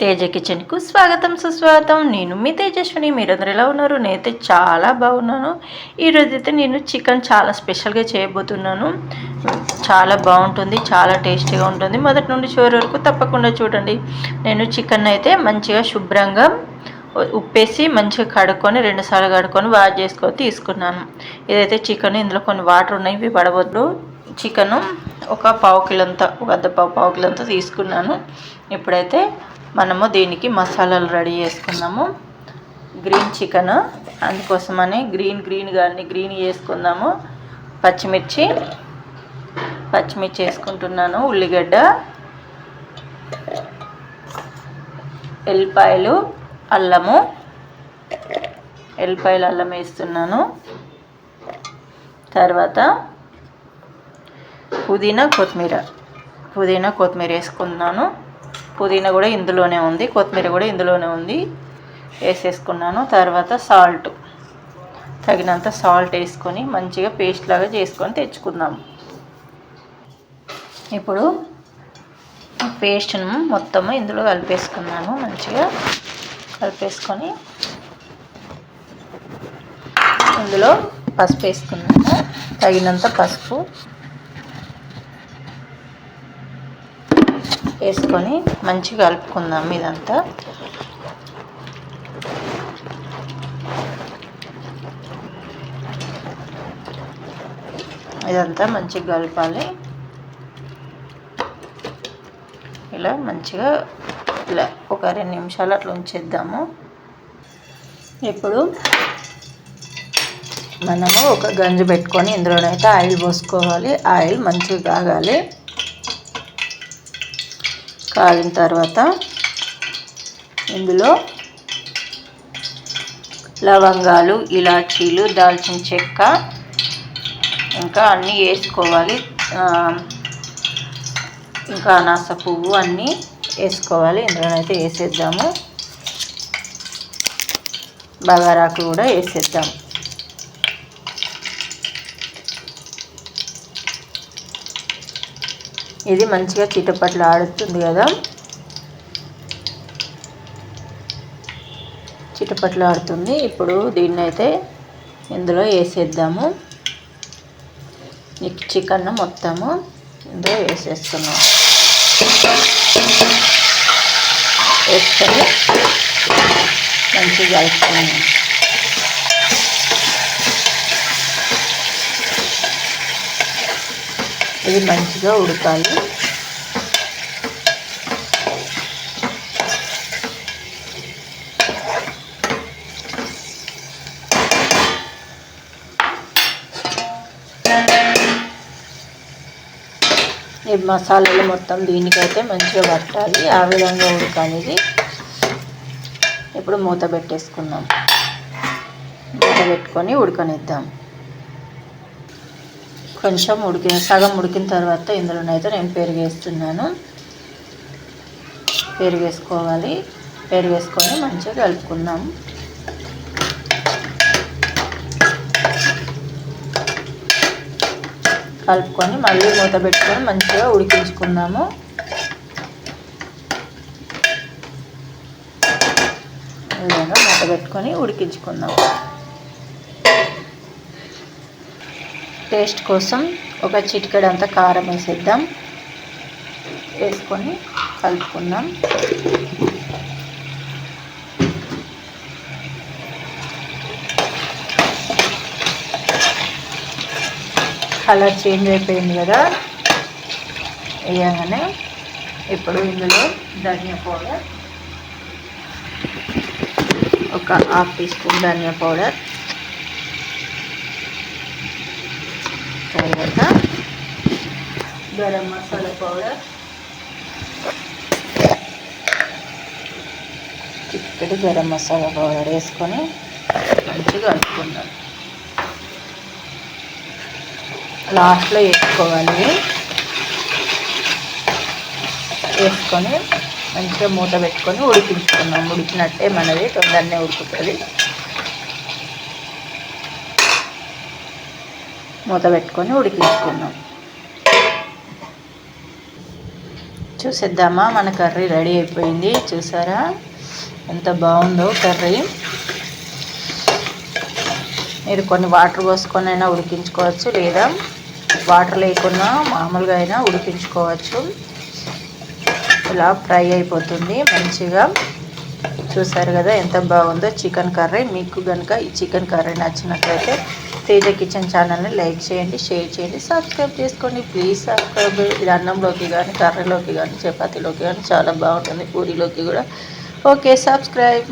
తేజ కిచెన్కు స్వాగతం సుస్వాగతం. నేను మీ తేజస్విని. మీరందరూ ఎలా ఉన్నారు? నేనైతే చాలా బాగున్నాను. ఈరోజు అయితే నేను చికెన్ చాలా స్పెషల్గా చేయబోతున్నాను. చాలా బాగుంటుంది చాలా టేస్టీగా ఉంటుంది. మొదటి నుండి చివరి వరకు తప్పకుండా చూడండి. నేను చికెన్ అయితే మంచిగా శుభ్రంగా ఉప్పేసి మంచిగా కడుక్కొని రెండుసార్లు కడుక్కొని వాష్ చేసుకొని తీసుకున్నాను. ఇదైతే చికెన్ ఇందులో కొన్ని వాటర్ ఉన్నాయి. ఇవి పడవద్దు. చికెను ఒక పావు కిలంత ఒక అర్ధ పావు పావు అంతా తీసుకున్నాను. ఇప్పుడైతే మనము దీనికి మసాలాలు రెడీ చేసుకుందాము. గ్రీన్ చికెన్ అందుకోసమని గ్రీన్ గ్రీన్ కానీ గ్రీన్ చేసుకుందాము. పచ్చిమిర్చి పచ్చిమిర్చి వేసుకుంటున్నాను ఉల్లిగడ్డ ఎల్లిపాయలు అల్లము ఎల్లిపాయలు అల్లం వేస్తున్నాను. తర్వాత పుదీనా కొత్తిమీర పుదీనా కొత్తిమీర వేసుకున్నాను పుదీనా కూడా ఇందులోనే ఉంది కొత్తిమీర కూడా ఇందులోనే ఉంది. వేసేసుకున్నాను. తర్వాత సాల్ట్ తగినంత సాల్ట్ వేసుకొని మంచిగా పేస్ట్ లాగా చేసుకొని తెచ్చుకుందాము ఇప్పుడు పేస్ట్ను మొత్తము ఇందులో కలిపేసుకున్నాను. మంచిగా కలిపేసుకొని ఇందులో పసుపు వేసుకున్నాను. తగినంత పసుపు. వేసుకొని మంచిగా కలుపుకుందాం ఇదంతా. ఇదంతా మంచిగా కలపాలి. ఇలా మంచిగా ఇలా ఒక రెండు నిమిషాలు అట్లా ఉంచేద్దాము. ఇప్పుడు మనము ఒక గంజి పెట్టుకొని ఇందులోనైతే ఆయిల్ పోసుకోవాలి. ఆయిల్ మంచిగా కాగాలి. కాగిన తర్వాత ఇందులో లవంగాలు ఇలాచీలు దాల్చిన చెక్క ఇంకా అన్నీ వేసుకోవాలి. ఇంకా అనాస పువ్వు అన్నీ వేసుకోవాలి. ఇందులోనైతే వేసేద్దాము. బగారాకు కూడా వేసేద్దాం. ఇది మంచిగా చిటపట్లు ఆడుతుంది కదా. చిటపట్లు ఆడుతుంది. ఇప్పుడు దీన్ని అయితే ఇందులో వేసేద్దాము. చికెన్ మొత్తము ఇందులో వేసేస్తున్నాం. వేసుకొని మంచిగా కలుపుకున్నాం ఇది మంచిగా ఉడకాలి. ఈ మసాలాలు మొత్తం దీనికైతే మంచిగా పట్టాలి. ఆ విధంగా ఉడకనేది ఇప్పుడు మూత పెట్టేసుకుందాం. మూత పెట్టుకొని ఉడకనిద్దాం. కొంచెం ఉడికిన సగం ఉడికిన తర్వాత ఇందులోనైతే నేను పెరుగు వేస్తున్నాను. పెరుగు వేసుకోవాలి. పెరుగు వేసుకొని మంచిగా కలుపుకుందాం. కలుపుకొని మళ్ళీ మూత పెట్టుకొని మంచిగా ఉడికించుకుందాము. విధంగా మూత పెట్టుకొని ఉడికించుకుందాం. టేస్ట్ కోసం ఒక చిటికెడంత కారం వేసేద్దాం. వేసుకొని కలుపుకుందాం. కలర్ చేంజ్ అయిపోయింది కదా? వేయగానే ఇప్పుడు ఇందులో ధనియా పౌడర్. ఒక హాఫ్ టీ స్పూన్ ధనియా పౌడర్. తర్వాత గరం మసాలా పౌడర్ చిక్కటి గరం మసాలా పౌడర్ వేసుకొని మంచిగా కలుపుకుందాం. లాస్ట్లో వేసుకోవాలి. వేసుకొని మంచిగా మూత పెట్టుకొని ఉడికించుకున్నాం ఉడికినట్టే మనది తొందరనే ఉడుకుతుంది. మూత పెట్టుకొని ఉడికించుకున్నాం చూసేద్దామా మన కర్రీ రెడీ అయిపోయింది. చూసారా? ఎంత బాగుందో కర్రీ. మీరు కొన్ని వాటర్ పోసుకొని అయినా ఉడికించుకోవచ్చు లేదా వాటర్ లేకున్నా మామూలుగా అయినా ఉడికించుకోవచ్చు. ఇలా ఫ్రై అయిపోతుంది మంచిగా. చూసారు కదా ఎంత బాగుందో చికెన్ కర్రీ. మీకు కనుక ఈ చికెన్ కర్రీ నచ్చినట్లయితే తేజ కిచెన్ ఛానల్ని లైక్ చేయండి షేర్ చేయండి సబ్స్క్రైబ్ చేసుకోండి. Please subscribe. ఇది అన్నంలోకి కానీ కర్రీలోకి కానీ చపాతీలోకి కానీ చాలా బాగుంటుంది పూరీలోకి కూడా. Okay subscribe.